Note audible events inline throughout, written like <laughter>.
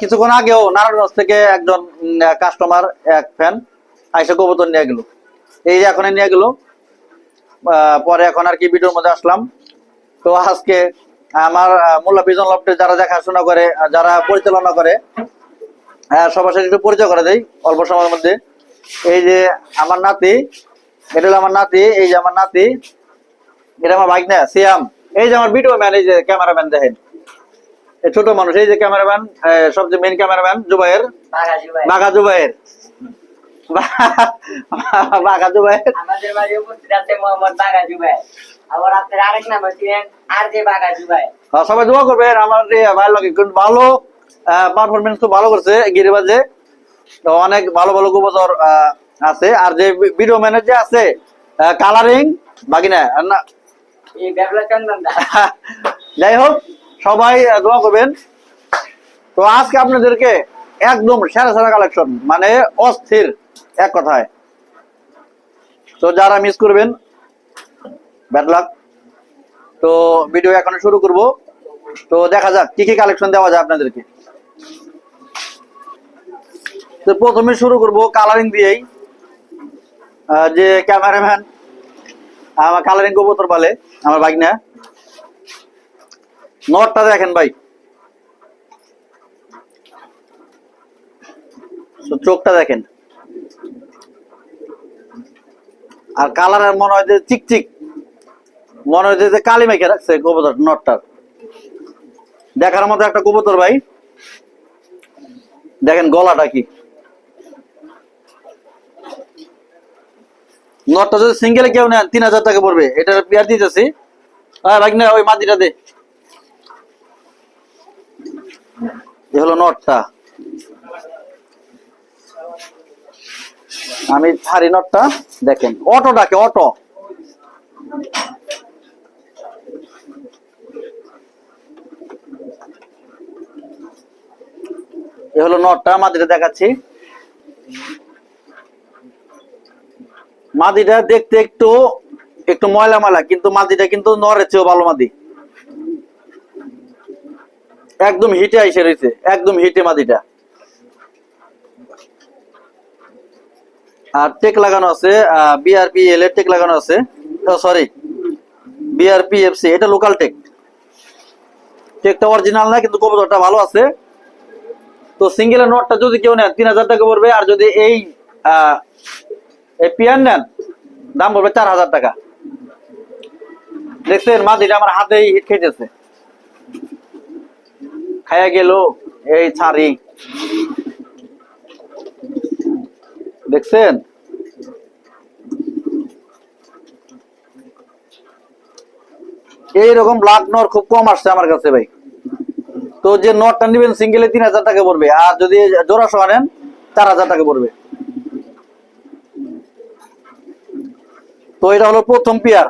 কিছুক্ষণ আগেও নারায়ণগঞ্জ থেকে একজন কাস্টমার এক ফ্যান আইসা কবুতর নিয়ে গেল। এই যে নিয়ে গেল পরে এখন আর কি ভিডিওর মধ্যে আসলাম। তো আজকে আমার মোল্লা বিজন লফটে যারা দেখাশোনা করে যারা পরিচালনা করে হ্যাঁ সবার সাথে একটু পরিচয় করে দেই অল্প সময়ের মধ্যে। এই যে আমার নাতি এটা হলো আমার নাতি এই যে আমার নাতি এটা আমার বাইক না সিয়াম। এই যে আমার ভিডিও ম্যান এই যে ক্যামেরাম্যান দেখেন। এই ছোট মানুষ এই যে ক্যামেরাম্যান সবচেয়ে মেন ক্যামেরাম্যান ভাই বাঘা জুবাইর। বাঘা জুবাইর। আমাদের বাড়ি উপস্থিত আছে মোহাম্মদ বাগাজু ভাই আবার আপনার আরেক নাম হচ্ছেন আর যে বাগাজু ভাই আহ, সবাই দোয়া করবেন আমার এই ভালো লাগে কিন্তু ভালো। পারফরমেন্স খুব ভালো করছে গিরিবাজে তো অনেক ভালো ভালো আহ, আছে। আর যে ভিডিও ম্যানের যে আছে কালারিং বাকি না <laughs> যাই হোক সবাই দোয়া করবেন। তো আজকে আপনাদেরকে একদম সেরা সেরা কালেকশন মানে অস্থির এক কথায়। তো যারা মিস করবেন ব্যাড লাক তো ভিডিও এখন শুরু করব। তো দেখা যাক কি কি কালেকশন দেওয়া যায় আপনাদেরকে। তো প্রথমে শুরু করব কালারিং দিয়েই। যে ক্যামেরাম্যান আমার কালারিং কবুতর বলে আমার বাইক না নটটা দেখেন ভাই। চোখটা দেখেন। আর কালার মনে হয় যে চিকচিক মনে হয় যে কালি মেখে রাখছে কবুতর নটটার দেখার মতো একটা কবুতর ভাই। দেখেন গলাটা কি। নটটা যদি সিঙ্গেলে কেউ নেন তিন হাজার টাকা পড়বে। এটা পেয়ার দিতেছি। হ্যাঁ ভাই না ওই মাটিটা দে। হলো নটটা। আমি ছাড়ি নটটা। দেখেন, অটো ডাকে, অটো। এ হলো নটটা মাদিটা দেখাচ্ছি। মাদিটা দেখতে একটু একটু ময়লা ময়লা কিন্তু মাদিটা কিন্তু নরের চেয়েও ভালো মাদি। একদম হিটে আইসে রয়েছে, একদম হিটে মাদিটা। আর টেক লাগানো আছে বিআরপি এল এর টেক লাগানো আছে। সরি বিআরপি এফসি এটা লোকাল টেক। টেকটা অরিজিনাল না, কিন্তু কবুতরটা ভালো আছে। তো সিঙ্গেলের নোটটা যদি কেউ নেন তিন হাজার টাকা পড়বে, আর যদি এই এই পিয়ার নেন, দাম পড়বে চার হাজার টাকা। দেখছেন মাদিটা আমার হাতেই হিট খেতেছে খায়া গেল এই ছাড়ি। দেখছেন? এইরকম ব্লাড নর খুব কম আসছে আমার কাছে ভাই। তো যে নটটা নিবেন সিঙ্গেলে তিন হাজার টাকা পড়বে। আর যদি জোড়া সহ নেন, চার হাজার টাকা পড়বে। তো এটা হলো প্রথম পেয়ার।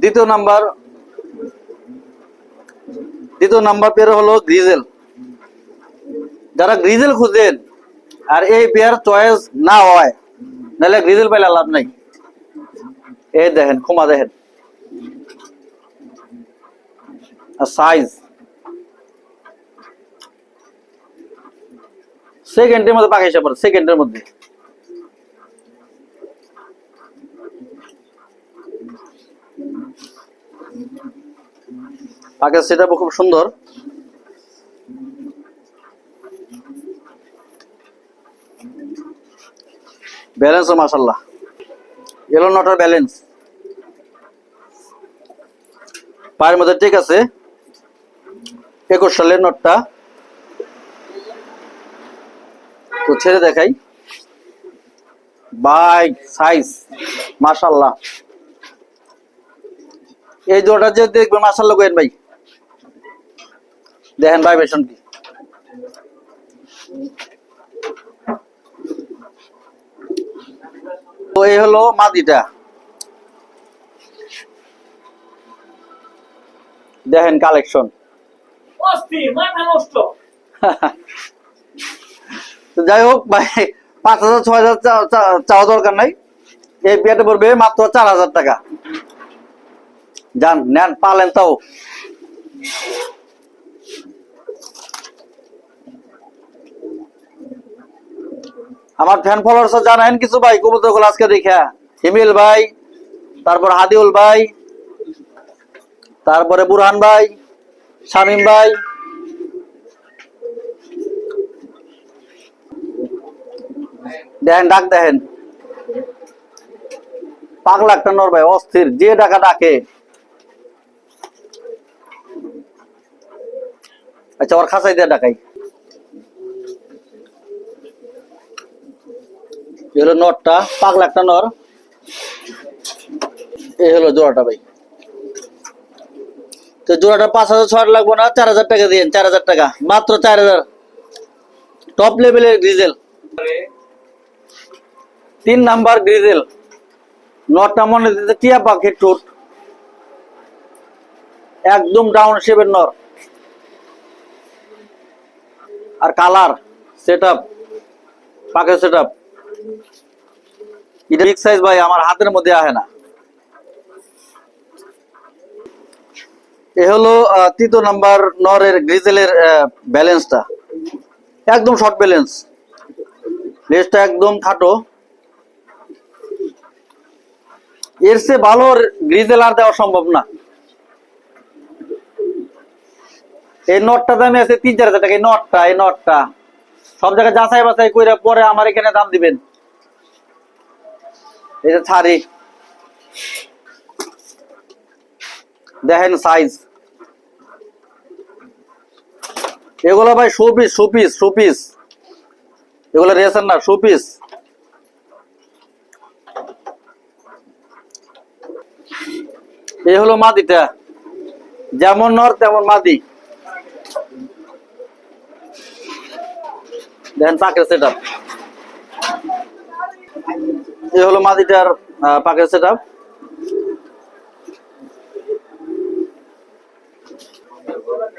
দ্বিতীয় নাম্বার দ্বিতীয় নাম্বার পেয়ার হলো গ্রিজেল। যারা গ্রিজেল খুঁজেন আর এই পেয়ার চয়েস না হয়, নাহলে গ্রিজেল পাইলে লাভ নাই। এই দেখেন, ক্ষমা দেখেন। সাইজ সেকেন্ডের মধ্যে পাকা হিসাব সেকেন্ডের মধ্যে। পাকের সেটা খুব সুন্দর। ব্যালেন্সও মাসাল্লাহ এলো নটার ব্যালেন্স পায়ের মধ্যে ঠিক আছে। একুশ সালের নোটটা তো ছেড়ে দেখাই। বাইক সাইজ মাশাল্লাহ এই দুটা যে দেখবেন মাশাল্লাহ কেন ভাই। দেখেন ভাই বেশন কি? তো এই হলো মাদিটা। দেখেন কালেকশন যাই হোক ভাই পাঁচ হাজার ছয় হাজার চাওয়া দরকার নাই। এই বিয়াটা পড়বে মাত্র চার হাজার টাকা। যান নেন পালেন তাও। আমার ফ্যান ফলোয়ার্স জানেন কিছু ভাই, কবুতর আজকে দেখা। হিমিল ভাই, তারপর হাদিউল ভাই, তারপরে বুরহান ভাই, শামিম ভাই। দেখেন ডাক দেখেন পাগলা একটা নর ভাই, অস্থির, যে ডাকা ডাকে। আচ্ছা ওর খাসাই দিয়ে ডাকাই। এ হলো নরটা পাগলা একটা নর। এই হলো জোড়াটা ভাই। তো জোড়াটা পাঁচ হাজার, ছয় লাগবো না, চার হাজার টাকা দিন চার হাজার টাকা। মাত্র চার হাজার। টপ লেভেলের ডিজেল তিন নাম্বার গ্রিজেল নটটা মনে দিতে টিয়া পাখির টুট একদম ডাউন শেপের নর। আর কালার সেট আপ পাখের সেট আপ এটা বিগ সাইজ ভাই, আমার হাতের মধ্যে আহে না। এ হলো তৃতীয় নাম্বার নরের গ্রিজেলের ব্যালেন্সটা একদম শর্ট ব্যালেন্স লেজটা একদম খাটো। এর চেয়ে ভালো গ্রিজেল আর দেওয়া সম্ভব না। এই নটটা দামে আছে, তিন চার হাজার টাকা। এই নটটা এই নটটা সব জায়গায় যাচাই বাছাই করে পরে আমার এখানে দাম দিবেন। এটা ছাড়ি। দেখেন সাইজ এগুলো ভাই শোপিস শোপিস শোপিস এগুলো রেশন না শোপিস এই হলো মাদিটা। যেমন নর, তেমন মাদি। দেখেন চাকরি সেট আপ এই হলো মাদিটার পাকের সেট আপ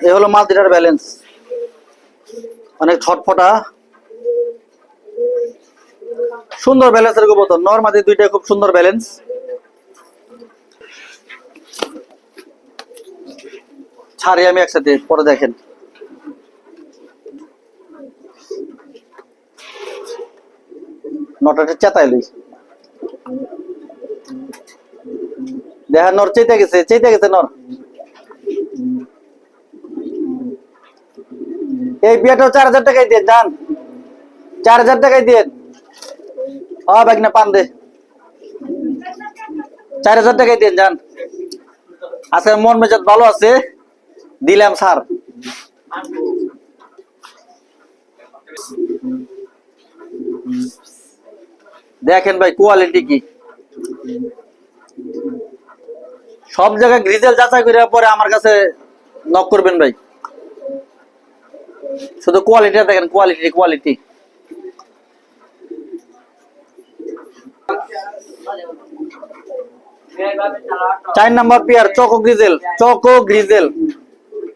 এই হলো মাদিটার ব্যালেন্স অনেক ছটফটা। সুন্দর ব্যালেন্সের কবুতর নর মাদি দুইটাই খুব সুন্দর ব্যালেন্স ছাড়ি আমি একসাথে, পরে দেখেন। নটাটা চেতাই লই দেখা, নর চেতে গেছে চেতে গেছে নর। এই বিয়েটাও চার হাজার টাকায় দিয়ে যান চার হাজার টাকায় দিয়ে। ব্যাগ না পান দে। চার হাজার টাকায় দিয়ে যান আজকে মন মেজাজ ভালো আছে, দিলাম স্যার। দেখেন ভাই কোয়ালিটি কি? সব জায়গায় গ্রিজেল যাচাই করে পরে আমার কাছে নক করবেন ভাই। শুধু কোয়ালিটিটা দেখেন কোয়ালিটি কোয়ালিটি চার number pair, choco grizzle choco grizzle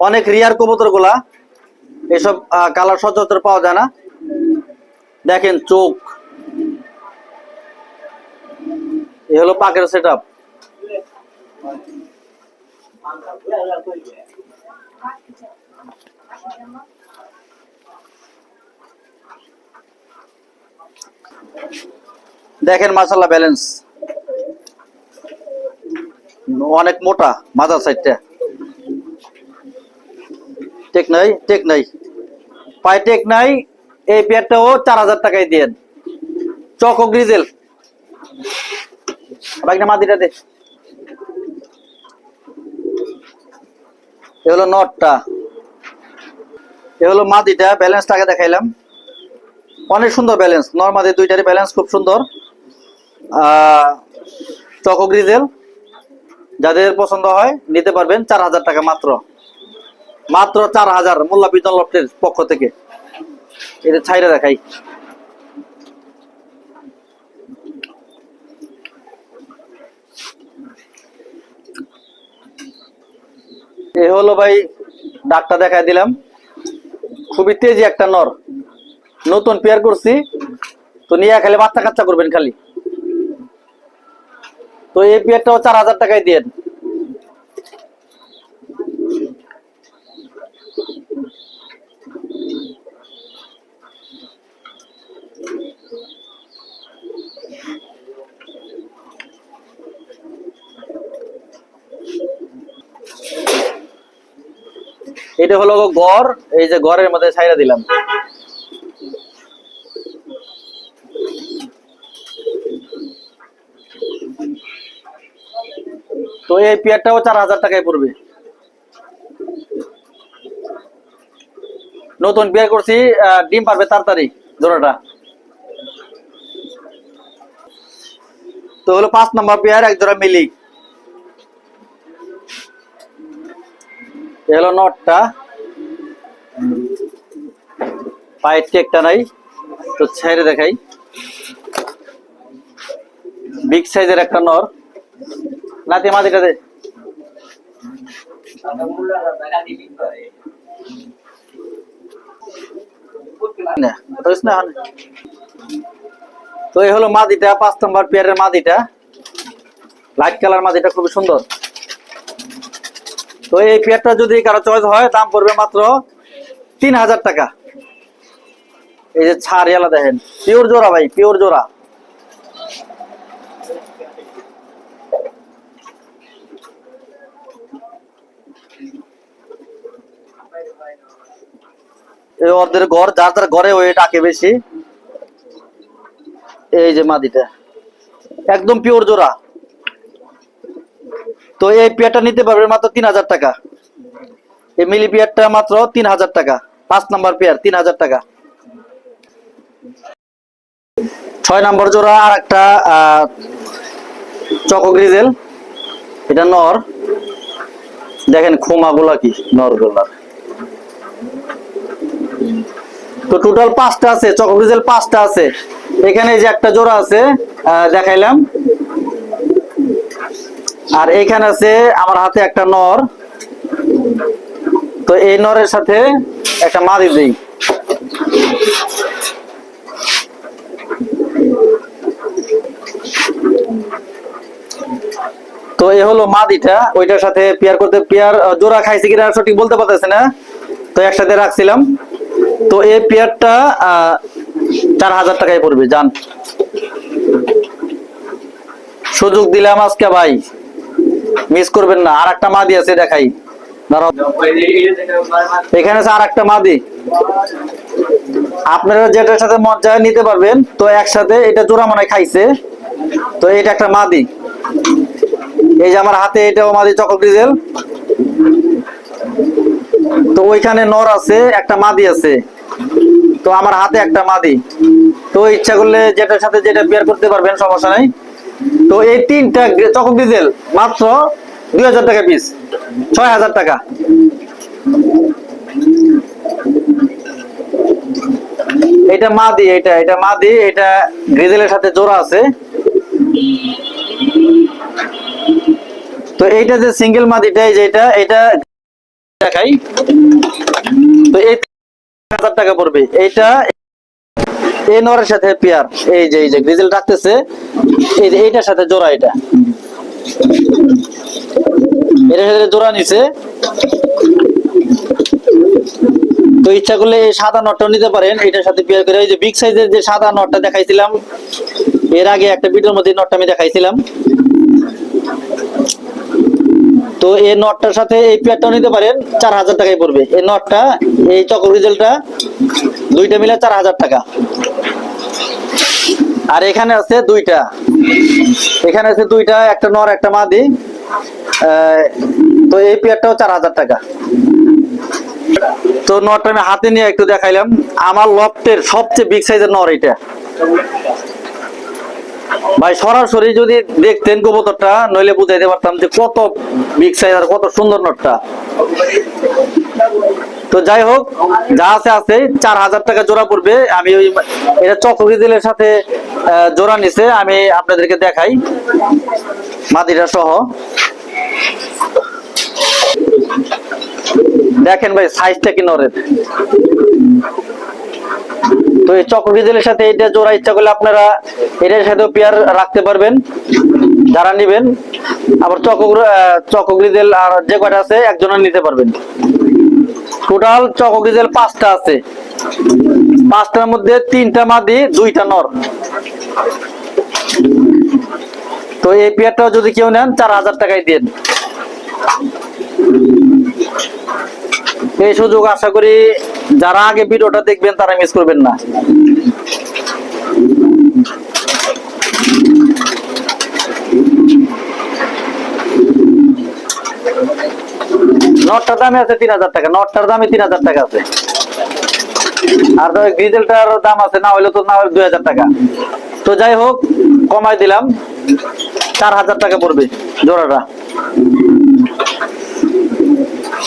অনেক রিয়ার কবুতরগুলা এসব কালার সচরাচর পাওয়া যায় না। দেখেন চোখ। এ হলো পাকের সেট আপ দেখেন মাসাল্লাহ ব্যালেন্স অনেক মোটা মাথার সাইডটা টেক নাই টেক নাই। পায়ে টেক নাই, এই পেয়ারটাও চার হাজার টাকায় দিয়ে চকো গ্রিজেল বাইকটা মাদিটা দে। এ হলো নটটা। এ হলো মাদিটা দেখাইলাম। অনেক সুন্দর ব্যালেন্স। দুইটারই ব্যালেন্স খুব সুন্দর। Choco grizzle. যাদের পছন্দ হয়, নিতে পারবেন চার হাজার টাকা মাত্র। মাত্র চার হাজার মোল্লা বিজন পক্ষ থেকে। এটা ছাইরা দেখাই। এ হলো ভাই ডাক্তার দেখাই দিলাম। খুবই তেজি একটা নর। নতুন পেয়ার করছি। তো নিয়ে খালি বাচ্চা কাচ্চা করবেন খালি। তো এই পেয়ারটাও চার হাজার টাকায় দিয়ে এটা হলো গড়, এই যে ঘরের মধ্যে ছাইরা দিলাম। তো এই পেয়ারটাও চার হাজার টাকায় পড়বে। নতুন পেয়ার করছি ডিম পারবে তাড়াতাড়ি, জোড়াটা। তো হলো পাঁচ নম্বর পেয়ার, এক জোড়া মিলি। এ হলো নটটা। পায়ের টেকটা নাই, তো ছেড়ে দেখাই। বিগ সাইজের একটা নর। নাতি মাদিটা দে। তো এই হলো মাদিটা, পাঁচ নম্বর পেয়ারের মাদিটা। লাইট কালার মাদিটা খুবই সুন্দর। তো এই পেয়ারটা যদি কারও চয়েস হয়, দাম পড়বে মাত্র তিন হাজার টাকা। এই যে ছাড় এলা দেখেন পিওর জোড়া ভাই পিওর জোড়া। ওদের ঘর, যার যার ঘরে ওই ডাকে বেশি। এই যে মাদিটা, একদম পিওর জোড়া। তো এই পেয়ারটা নিতে পারবে মাত্র তিন হাজার টাকা। এই মিলি পেয়ারটা মাত্র তিন হাজার টাকা। পাঁচ নাম্বার পেয়ার, তিন হাজার টাকা। ছয় নাম্বার জোড়া আর একটা চকো গ্রিজেল। এটা নর। দেখেন খোমা গুলা কি নরগুলার তো টোটাল পাঁচটা আছে, চকো গ্রিজেল পাঁচটা আছে। এখানে যে একটা জোড়া আছে দেখাইলাম। আর এখানে আছে আমার হাতে একটা নর। তো এই নরের সাথে একটা মাদি দিই। তো এই হলো মাদিটা, ওইটার সাথে পেয়ার করতে, পেয়ার জোড়া খাইছে কিনা সঠিক বলতে পারতেছে না। তো একসাথে রাখছিলাম। তো এই পেয়ারটা চার হাজার টাকায় পড়বে, জান। সুযোগ দিলাম আজকে ভাই। মিস করবেন না। আর একটা মাদি আছে, দেখাই। এখানে আর একটা মাদি। আপনারা যেটার সাথে মজা নিতে পারবেন, তো একসাথে এটা জোড়া মনে খাইছে। তো এটা একটা মাদি। এই যে আমার হাতে এটাও মাদি, চকল ডিজেল তো ওইখানে নর আছে, একটা মাদি আছে। তো আমার হাতে একটা মাদি। তো ইচ্ছা করলে যেটার সাথে যেটা বিয়ার করতে পারবেন, সমস্যা নাই। তো এই তিনটা গ্রে- ডিজেল মাত্র দুই হাজার টাকা পিস ছয় হাজার টাকা। এটা মাদি, এটা এটা মাদি, এটা গ্রিজেলের সাথে জোড়া আছে। তো এইটা যে সিঙ্গেল মাদিটা এই যে এটা এটা দেখাই। তো এই হাজার টাকা পড়বে। এইটা এই নরের সাথে পেয়ার, এই যে এই যে, গ্রিজেল রাখতেছে, এই যে, এইটার সাথে জোড়া এটা। এটার সাথে জোড়া নিছে। তো ইচ্ছা করলে সাদা নটটাও নিতে পারেন, এটার সাথে পেয়ার করে, এই যে বিগ সাইজের যে সাদা নটটা দেখাইছিলাম, এর আগে একটা ভিডিওর মধ্যে নটটা আমি দেখাইছিলাম। তো এই নটটার সাথে এই পেয়ারটাও নিতে পারেন, চার হাজার টাকায় পড়বে। এই নটটা এই চকর রিজেলটা দুইটা মিলে চার হাজার টাকা। আর এখানে আছে দুইটা। এখানে আছে দুইটা, একটা নর, একটা মাদি। তো এই পেয়ারটাও চার হাজার টাকা। তো নটটা আমি হাতে নিয়ে একটু দেখাইলাম। আমার লফটের সবচেয়ে বিগ সাইজের নর এটা। ভাই, সরাসরি যদি দেখতেন কবুতরটা নইলে বুঝাইতে পারতাম যে কত বিগ সাইজ আর কত সুন্দর নটটা। তো যাই হোক, যা আছে আছে, চার হাজার টাকা জোড়া পড়বে। আমি ওই এটা চকরিদিলের সাথে জোড়া নিছে, আমি আপনাদেরকে দেখাই। মাদিরা সহ। দেখেন ভাই সাইজটা কি নরের? তো এই চক্র সাথে এটা জোড়া ইচ্ছা করলে আপনারা এটার সাথেও পেয়ার রাখতে পারবেন, যারা নিবেন। আবার চক্র চক্র গ্রিজেল আর যে কয়টা আছে একজনের নিতে পারবেন। টোটাল চক্র গ্রিজেল পাঁচটা আছে। পাঁচটার মধ্যে তিনটা মাদি, দুইটা নর। তো এই পেয়ারটাও যদি কেউ নেন, চার হাজার টাকায় দেন। এই সুযোগ আশা করি যারা আগে ভিডিওটা দেখবেন তারা মিস করবেন না। নটটার দামে আছে তিন হাজার টাকা। নটটার দামে তিন হাজার টাকা আছে। আর ডিজেলটার দাম আছে, না হইলে তো না হলে দুই হাজার টাকা। তো যাই হোক, কমাই দিলাম। চার হাজার টাকা পড়বে জোড়াটা।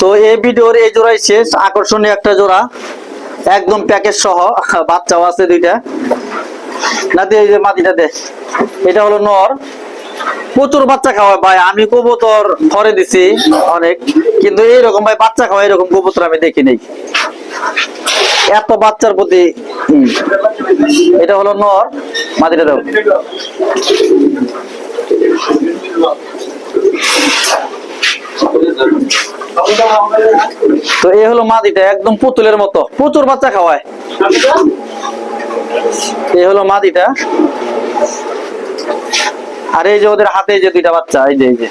তো এই ভিডিওর এই জোড়াই শেষ। আকর্ষণীয় একটা জোড়া। একদম প্যাকেজ সহ, বাচ্চাও আছে দুইটা। না দিয়ে এই যে মাটিটা দে। এটা হলো নর। প্রচুর বাচ্চা খাওয়ায় ভাই। আমি কবুতর ঘরে দিছি অনেক। কিন্তু এইরকম ভাই, বাচ্চা খাওয়া এরকম কবুতর আমি দেখি নাই। এত বাচ্চার প্রতি। এটা হলো নর। মাটিটা দাও। তো এই হলো মাদিটা, একদম পুতুলের মতো। প্রচুর বাচ্চা খাওয়ায়। এই হলো মাদিটা। আর এই যে ওদের হাতে যে দুইটা বাচ্চা, এই যে এই যে।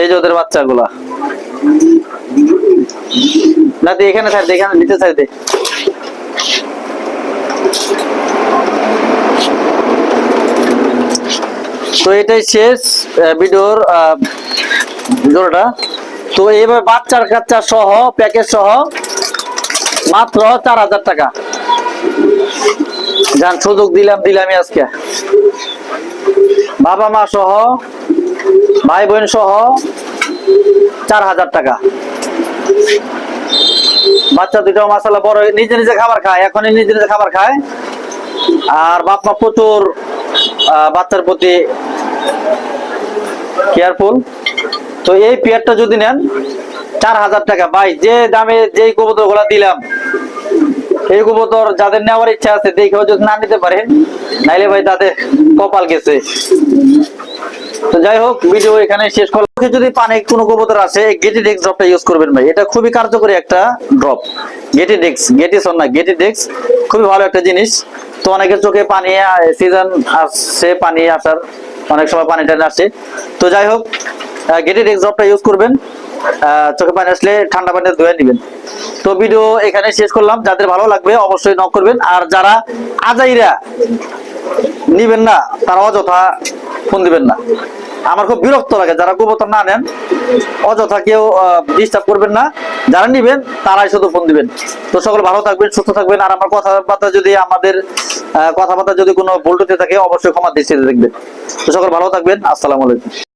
এই যে ওদের বাচ্চাগুলা। না তুই এখানে ছাড় দে, এখানে নিচে ছাড় দে। তো এটাই শেষ ভিডিওর জোড়াটা। তো এবার বাচ্চার কাচ্চা সহ প্যাকেজ সহ, মাত্র চার হাজার টাকা। যান, সুযোগ দিলাম দিলামই আজকে। বাবা মা সহ, ভাই বোন সহ, চার হাজার টাকা। বাচ্চা দুটো মাসালা বড়, নিজে নিজে খাবার খায়, এখনই নিজে নিজে খাবার খায়। আর বাপ মা প্রচুর বাচ্চার প্রতি কেয়ারফুল তো এই পেয়ারটা যদি নেন, চার হাজার টাকা। ভাই, যে দামে যেই কবুতরগুলা দিলাম, এই কবুতর যাদের নেওয়ার ইচ্ছা আছে, দেখেও যদি না নিতে পারেন নাইলে ভাই তাদের কপাল গেছে। তো যাই হোক, ভিডিও এখানে শেষ করলাম। যদি পানে কোনো কবুতর আছে গেটি ডেক্স ড্রপটা ইউজ করবেন ভাই। এটা খুবই কার্যকরী একটা ড্রপ গেটি ডেক্স গেটি না গেটি ডেক্স খুবই ভালো একটা জিনিস। তো অনেকের চোখে পানি সিজন আসছে, পানি আসার, অনেক সময় পানি টানি আসে। তো যাই হোক গেটি ডেক্স ড্রপটা ইউজ করবেন। চোখে পানি আসলে ঠান্ডা পানিতে ধুয়ে নেবেন। তো ভিডিও এখানে শেষ করলাম। যাদের ভালো লাগবে অবশ্যই নক করবেন। আর যারা আজাইরা নিবেন না, তারা অযথা ফোন দিবেন না। আমার খুব বিরক্ত লাগে। যারা কবুতর না নেন, অযথা কেউ ডিস্টার্ব করবেন না। যারা নিবেন, তারাই শুধু ফোন দিবেন। তো সকল ভালো থাকবেন, সুস্থ থাকবেন। আর আমার কথাবার্তা যদি আমাদের কথাবার্তা যদি কোনো ভুল থাকে, অবশ্যই ক্ষমা দৃষ্টিতে দেখবেন। তো সকল ভালো থাকবেন। আসসালামু আলাইকুম।